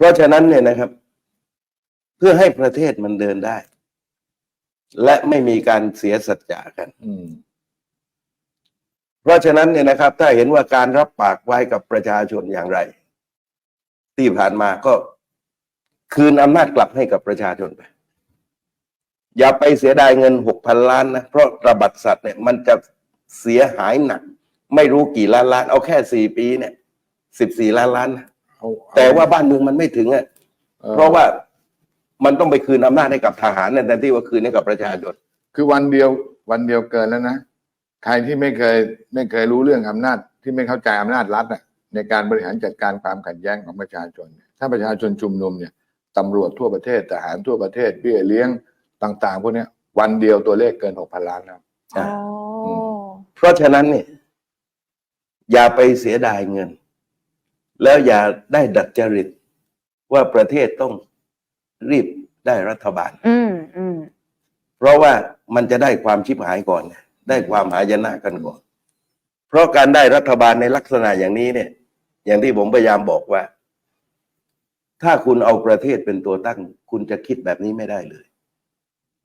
เพราะฉะนั้นเนี่ยนะครับ เพื่อให้ประเทศมันเดินได้ และไม่มีการเสียสัจจะกันอืมเพราะฉะนั้นเนี่ยนะครับ ถ้าเห็นว่าการรับปากไว้กับประชาชนอย่างไร ที่ผ่านมาก็คืนอำนาจกลับให้กับประชาชนไป อย่าไปเสียดายเงินหกพันล้านนะ เพราะระบาดสัตว์เนี่ยมันจะเสียหายหนัก ไม่รู้กี่ล้านล้าน เอาแค่สี่ปีเนี่ยสิบสี่ล้านล้านนะ เอาเอแต่ว่าบ้านเมืองมันไม่ถึงอะออเพราะว่ามันต้องไปคืนอำนาจให้กับทหารเนี่ยแทนที่ว่าคืนให้กับประชาชนคือวันเดียววันเดียวเกินแล้วนะใครที่ไม่เคยไม่เคยรู้เรื่องอำนาจที่ไม่เข้าใจอำนาจรัฐน่ะในการบริหารจัดการความขัดแย้งของประชาชนเนี่ยถ้าประชาชนชุมนุมเนี่ยตำรวจทั่วประเทศทหารทั่วประเทศเบี้ยเลี้ยงต่าง ๆ พวกเนี้ยวันเดียวตัวเลขเกินหกพันล้านแล้วอ่าอ๋อ เพราะฉะนั้นเนี่ยอย่าไปเสียดายเงิน แล้วอย่าได้ดัดจริตว่าประเทศต้องรีบได้รัฐบาล อืมอืมเพราะว่ามันจะได้ความชิบหายก่อน ได้ความหายนะกันก่อน เพราะการได้รัฐบาลในลักษณะอย่างนี้เนี่ย อย่างที่ผมพยายามบอกว่า ถ้าคุณเอาประเทศเป็นตัวตั้ง คุณจะคิดแบบนี้ไม่ได้เลย